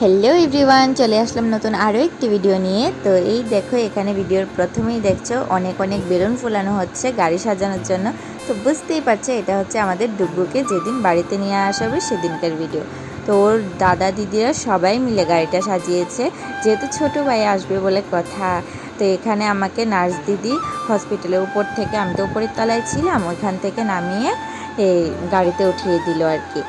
Hello everyone চলে আসলাম নতুন আরও একটি ভিডিও নিয়ে। তো এই দেখো, এখানে ভিডিওর প্রথমেই দেখছ, অনেক অনেক বেলুন ফুলানো হচ্ছে, গাড়ি সাজানোর জন্য। তো বুঝতেই পারছ, এটা হচ্ছে আমাদের ডুব্বুকে যেদিন বাড়িতে নিয়ে আসা হবে সেদিনকার ভিডিও তো ওর দাদা দিদিরা সবাই মিলে গাড়িটা সাজিয়েছে। যেহেতু ছোটো ভাই আসবে বলে কথা, তো এখানে আমাকে নার্স দিদি হসপিটালের উপর থেকে, আমি তো উপরের তলায় ছিলাম, ওইখান থেকে নামিয়ে এই গাড়িতে উঠিয়ে দিল আর কি।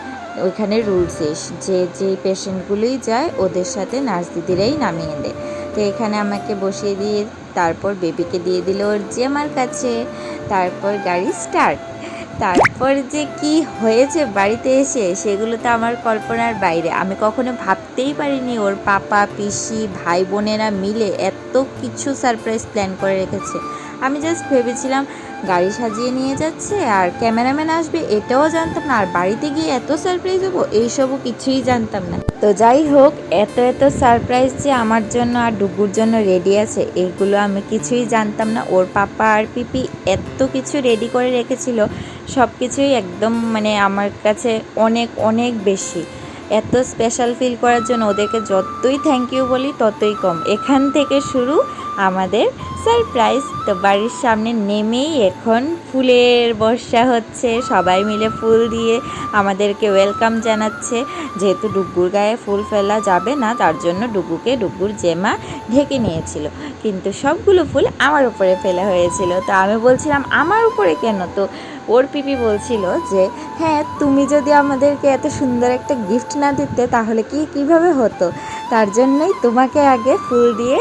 ওইখানে রুলস যে যে পেশেন্টগুলোই যায়, ওদের সাথে নার্স দিদিরাই নামিয়ে দেয়। তো এখানে আমাকে বসিয়ে দিয়ে, তারপর বেবিকে দিয়ে দিল ওর যে আমার কাছে, তারপর গাড়ি স্টার্ট তারপর যে কি হয়েছে বাড়িতে এসে, সেগুলো তো আমার কল্পনার বাইরে। আমি কখনো ভাবতেই পারিনি ওর পাপা, পিসি ভাই বোনেরা মিলে এত কিছু সারপ্রাইজ প্ল্যান করে রেখেছে। আমি জাস্ট ভেবেছিলাম গাড়ি সাজিয়ে নিয়ে যাচ্ছে আর ক্যামেরাম্যান আসবে এটাও জানতাম না, আর বাড়িতে গিয়ে এত সারপ্রাইজ হব, এইসবও কিছুই জানতাম না। তো যাই হোক, এত এত সারপ্রাইজ যে আমার জন্য আর ডুগুর জন্য রেডি আছে, এগুলো আমি কিছুই জানতাম না। ওর পাপা আর পিপি এত কিছু রেডি করে রেখেছিল, সব কিছুই একদম মানে আমার কাছে অনেক অনেক বেশি। এত স্পেশাল ফিল করার জন্য ওদেরকে যতই থ্যাংক ইউ বলি, ততই কম। এখান থেকে শুরু আমাদের সারপ্রাইজ তো বাড়ির সামনে নেমেই এখন ফুলের বর্ষা হচ্ছে। সবাই মিলে ফুল দিয়ে আমাদেরকে ওয়েলকাম জানাচ্ছে। যেহেতু ডুগুর গায়ে ফুল ফেলা যাবে না, তার জন্য ডুগুকে ডুগুর জেমা ঢেকে নিয়েছিল। কিন্তু সবগুলো ফুল আমার উপরে ফেলা হয়েছিল। তো আমি বলছিলাম, আমার উপরে কেন? তো ওর পিপি বলছিল যে হ্যাঁ তুমি যদি আমাদেরকে এত সুন্দর একটা গিফট না দিতে, তাহলে কি কীভাবে হতো? তার জন্যই তোমাকে আগে ফুল দিয়ে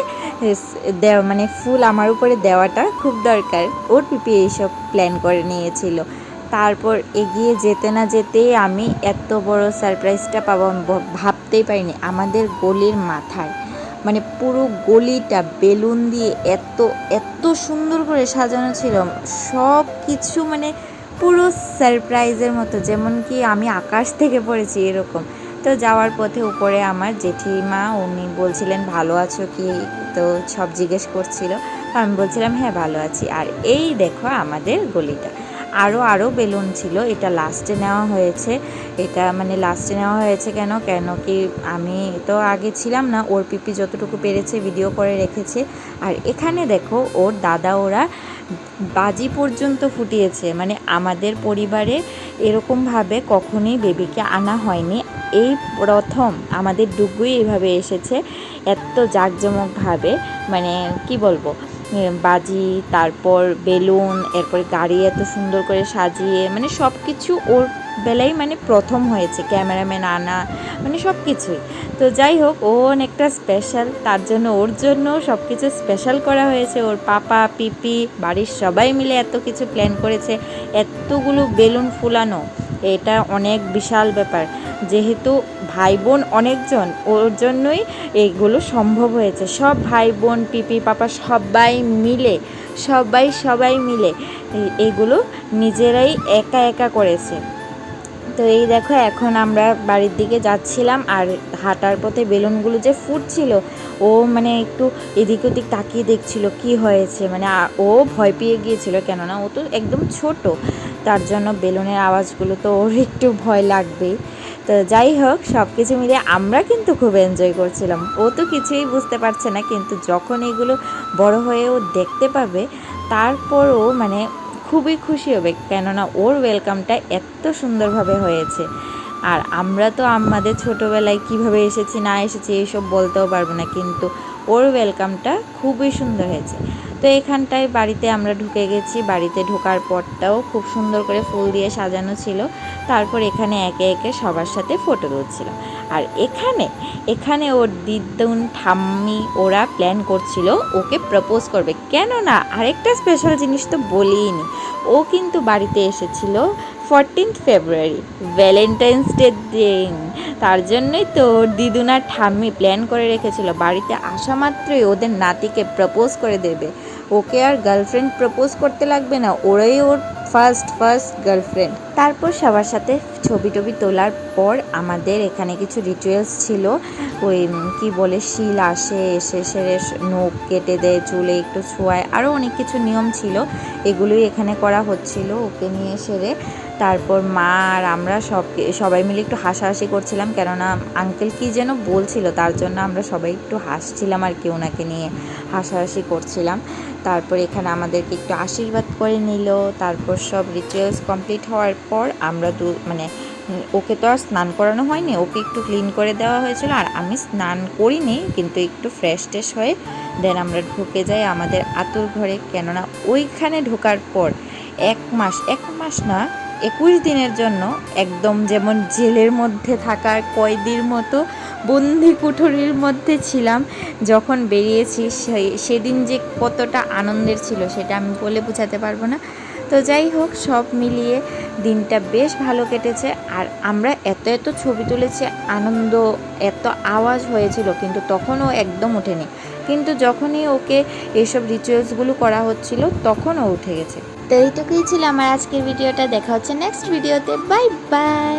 মানে ফুল আমার উপরে দেওয়াটা খুব দরকার। ওর পিপি এইসব প্ল্যান করে নিয়েছিল। তারপর এগিয়ে যেতে না যেতেই আমি এত বড় সারপ্রাইজটা পাবো ভাবতেই পারিনি। আমাদের গলির মাথায় মানে পুরো গলিটা বেলুন দিয়ে এত এত সুন্দর করে সাজানো ছিল। সব কিছু মানে পুরো সারপ্রাইজের মতো, যেমন কি আমি আকাশ থেকে পড়েছি এরকম। তো যাওয়ার পথে উপরে আমার জেঠিমা, উনি বলছিলেন, ভালো আছো কি? তো সব জিজ্ঞেস করছিল। আমি বলছিলাম হ্যাঁ ভালো আছি। আর এই দেখো আমাদের গলিটা। আরও আরও বেলুন ছিল। এটা লাস্টে নেওয়া হয়েছে। এটা মানে লাস্টে নেওয়া হয়েছে কেন? কেন কি আমি তো আগে ছিলাম না। ওর পিপি যতটুকু পেরেছে ভিডিও করে রেখেছে। আর এখানে দেখো, ওর দাদা, ওরা বাজি পর্যন্ত ফুটিয়েছে। মানে আমাদের পরিবারে এরকমভাবে কখনোই বেবিকে আনা হয়নি। এই প্রথম আমাদের ডুগুই এইভাবে এসেছে এত জাঁকজমকভাবে। মানে কি বলব বাজি, তারপর বেলুন, এরপর গাড়ি এত সুন্দর করে সাজিয়ে মানে সব কিছু ওর বেলায় মানে প্রথম হয়েছে, ক্যামেরাম্যান আনা মানে সব কিছুই তো যাই হোক, ও অনেকটা স্পেশাল তার জন্য ওর জন্য সব কিছু স্পেশাল করা হয়েছে। ওর পাপা, পিপি, বাড়ির সবাই মিলে এত কিছু প্ল্যান করেছে, এতগুলো বেলুন ফুলানো, এটা অনেক বিশাল ব্যাপার। যেহেতু ভাই বোন অনেকজন, ওর জন্যই এইগুলো সম্ভব হয়েছে। সব ভাই বোন পিপি, পাপা সবাই মিলে, সবাই সবাই মিলে এগুলো নিজেরাই একা একা করেছে। তো এই দেখো, এখন আমরা বাড়ির দিকে যাচ্ছিলাম আর হাঁটার পথে বেলুনগুলো যে ফুটছিল, ও মানে একটু এদিক ওদিক তাকিয়ে দেখছিল কি হয়েছে। মানে ও ভয় পেয়ে গিয়েছিল কেননা ও তো একদম ছোট, তার জন্য বেলুনের আওয়াজগুলো তো ওর একটু ভয় লাগবেই। তো যাই হোক সব কিছু মিলে আমরা কিন্তু খুব এনজয় করছিলাম। ও তো কিছুই বুঝতে পারছে না, কিন্তু যখন এগুলো বড় হয়ে ও দেখতে পাবে তারপরও মানে খুবই খুশি হবে, কেননা ওর ওয়েলকামটা এত সুন্দরভাবে হয়েছে। আর আমরা তো আমাদের ছোটোবেলায় কীভাবে এসেছি, না এসেছি, এইসব বলতেও পারব না, কিন্তু ওর ওয়েলকামটা খুবই সুন্দর হয়েছে। তো এখানটায় বাড়িতে আমরা ঢুকে গেছি। বাড়িতে ঢোকার পরটাও খুব সুন্দর করে ফুল দিয়ে সাজানো ছিল। তারপর এখানে একে একে সবার সাথে ফটো তুলছিল। আর এখানে এখানে ওর দিদুন, ঠাম্মি ওরা প্ল্যান করছিল, ওকে প্রপোজ করবে। কেন না আরেকটা স্পেশাল জিনিস তো বলিনি ও কিন্তু বাড়িতে এসেছিল ফোরটিন্থ ফেব্রুয়ারি ভ্যালেন্টাইন্স ডে দিন। তার জন্যই তো ওর দিদুন আর ঠাম্মি প্ল্যান করে রেখেছিল। বাড়িতে আসা মাত্রই ওদের নাতিকে প্রপোজ করে দেবে। ওকে আর গার্লফ্রেন্ড প্রপোজ করতে লাগবে না, ওরাই ওর ফার্স্ট ফার্স্ট গার্লফ্রেন্ড তারপর সবার সাথে ছবি টবি তোলার পর আমাদের এখানে কিছু রিচুয়ালস ছিল। ওই কি বলে, শিল আসে, এসে সেরে নখ কেটে দেয়, চুলে একটু ছোঁয়ায় আরও অনেক কিছু নিয়ম ছিল। এগুলোই এখানে করা হচ্ছিল, ওকে নিয়ে সেরে। তারপর মা আর আমরা সব সবাই মিলে একটু হাসাহাসি করছিলাম, কেননা আঙ্কেল কি যেন বলছিল, তার জন্য আমরা সবাই একটু হাসছিলাম আর কি ওনাকে নিয়ে হাসাহাসি করছিলাম। তারপর এখানে আমাদেরকে একটু আশীর্বাদ করে নিল। তারপর সব রিচুয়ালস কমপ্লিট হওয়ার পর আমরা দু মানে ওকে তো আর স্নান করানো হয়নি, ওকে একটু ক্লিন করে দেওয়া হয়েছিল। আর আমি স্নান করিনি, কিন্তু একটু ফ্রেশ ট্রেশ হয়ে দেন আমরা ঢুকে যাই আমাদের আতুর ঘরে। কেননা ওইখানে ঢোকার পর এক মাস এক মাস না একুশ দিনের জন্য একদম যেমন জেলের মধ্যে থাকার কয়েদির মতো, বন্দি কুঠুরির মধ্যে ছিলাম, যখন বেরিয়েছি সেদিন যে কতটা আনন্দের ছিল সেটা আমি বলে বোঝাতে পারব না। তো যাই হোক, সব মিলিয়ে দিনটা বেশ ভালো কেটেছে আর আমরা এত এত ছবি তুলেছি, আনন্দ, এত আওয়াজ হয়েছিল, কিন্তু তখনও একদম ওঠেনি। কিন্তু যখনই ওকে এসব রিচুয়ালসগুলো করা হচ্ছিল তখন ও উঠে গেছে। তো এইটুকুই ছিল আমার আজকের ভিডিওটা। দেখা হচ্ছে নেক্সট ভিডিওতে বাই বাই